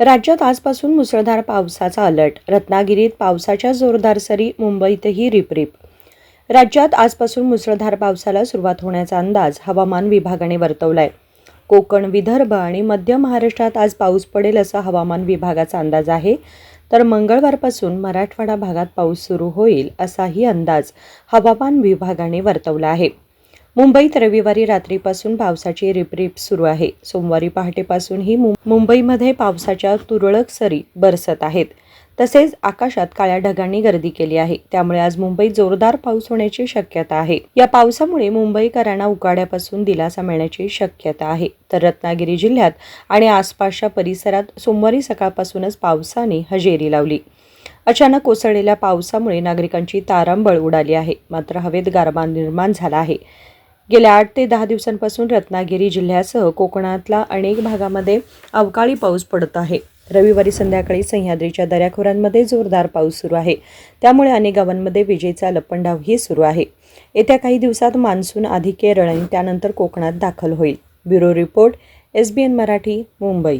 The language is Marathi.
राज्यात आजपासून मुसळधार पावसाचा अलर्ट. रत्नागिरीत पावसाच्या जोरदार सरी मुंबईतही रिपरिप. राज्यात आजपासून मुसळधार पावसाला सुरुवात होण्याचा अंदाज हवामान विभागाने वर्तवलाय. कोकण विदर्भ आणि मध्य महाराष्ट्रात आज पाऊस पडेल असा हवामान विभागाचा अंदाज आहे. तर मंगळवारपासून मराठवाडा भागात पाऊस सुरू होईल असाही अंदाज हवामान विभागाने वर्तवला आहे. मुंबईत रविवारी रात्रीपासून पावसाची रिपरिप सुरू आहे. सोमवारी पहाटेपासूनही मुं- मुंबईमध्ये पावसाच्या तुरळक सरी बरसत आहेत. तसेच आकाशात काळ्या ढगांनी गर्दी केली आहे. त्यामुळे आज मुंबईत जोरदार पाऊस होण्याची शक्यता आहे. या पावसामुळे मुंबईकरांना उकाड्यापासून दिलासा मिळण्याची शक्यता आहे. तर रत्नागिरी जिल्ह्यात आणि आसपासच्या परिसरात सोमवारी सकाळपासूनच पावसाने हजेरी लावली. अचानक कोसळलेल्या पावसामुळे नागरिकांची तारांबळ उडाली आहे. मात्र हवेत गारवा निर्माण झाला आहे. गेल्या आठ ते दहा दिवसांपासून रत्नागिरी जिल्ह्यासह कोकणातला अनेक भागामध्ये अवकाळी पाऊस पडत आहे. रविवारी संध्याकाळी सह्याद्रीच्या दऱ्याखोऱ्यांमध्ये जोरदार पाऊस सुरू आहे. त्यामुळे अनेक गावांमध्ये विजेचा लपंडावही सुरू आहे. येत्या काही दिवसात मान्सून आधी केरळ आणि त्यानंतर कोकणात दाखल होईल. Bureau report S B N Marathi Mumbai.